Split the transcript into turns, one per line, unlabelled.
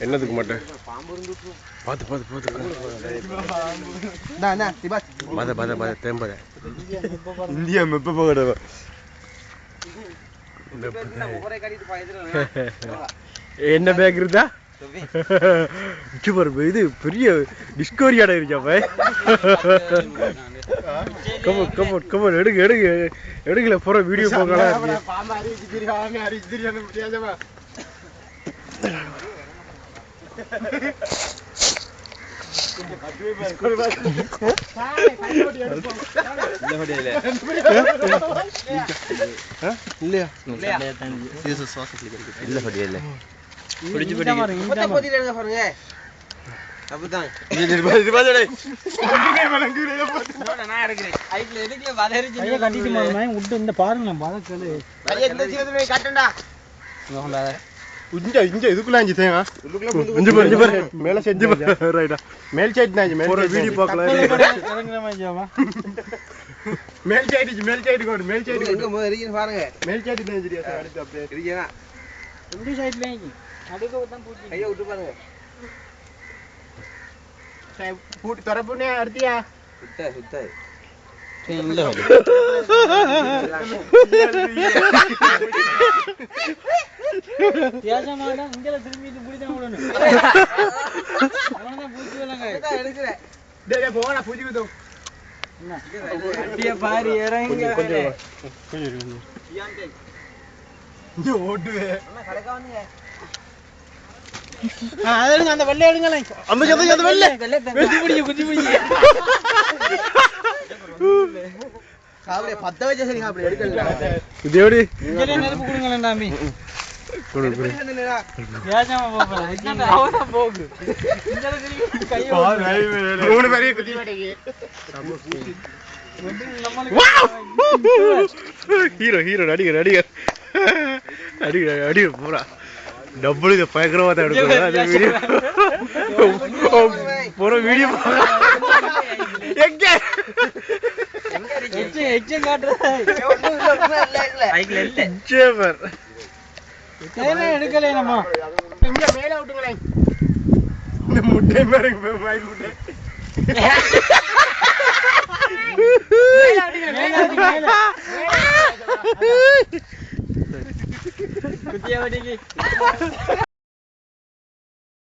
என்னதுக்கு மாட்டேன் பார்த்து பார்த்து பார்த்து பத பத பத தேம்பத இந்தியா மெப்ப போகடவ? என்ன பேக் இருந்தா? இது பெரிய டிஸ்கவரி இடம் இருக்காப்ப கமன் கமன் எடுங்க எடுங்க எடுக்கல போற வீடியோ போகலாம் இல்லையா இல்ல பிடிச்சு பிடிக்க இங்க இங்க இதுக்குள்ள அஞ்சு தேங்க இஞ்சு பாரு இஞ்சு பாரு. மேல சைடு மேல் சைடு கோடு மேல் சைடு
பாருங்க.
மேல் சைடு தான் சரியா ಅಡಿಗೆ ಹೋದಂಗೆ ಪೂಜೆ
ಅಯ್ಯೋ ಊಟ ಬಂದ ಪೂಟ್
ತೊರ ಪುಣ್ಯ ಅರ್ತೀಯಾ ಹುಟ್ಟ
ಹುಟ್ಟ ಇಲ್ಲ ತ್ಯಾಜ
ಮಾಡ ಹಿಂಗೆಲ್ಲ ತಿರುಗಿ ಇದು ಬುಡಿದ
ನೋಡೋಣ ಅವನ
ಬೂಜಿವಲ್ಲ ಬೇರೆ ಹೋಗೋಣ ಪೂಜಿಗಿದು ಬಾರಿ ಏರಂಗ ಓಡುವೆ ಕಡಕ ಅವನಿಗೆ
அந்த வெள்ளை எடுங்களேன்
அந்த அந்த அந்த வெள்ளை.
குத்தி பிடிங்க குத்தி பிடிங்க
சாப்பிடு பத்த வச்ச சரி சாப்பிடு எடுக்கல.
இது எப்படி?
நெருப்பு
மூணு பேரையும் குத்தி ஹீரோ ஹீரோ நடிகர் நடிகர். நடிகர் நடிகர் பூரா டபுள் இதை பயங்கரமா தான் எடுக்கணும் அந்த வீடியோ போற வீடியோ எங்க?
எச்சம் எச்சம் காட்டுறேன் சைக்கிள் இல்ல
ஜேமர்
கையில எடுக்கல நம்ம
இங்க மேல விட்டுங்களேன். இந்த முட்டை பாருங்க เกี
ยวดี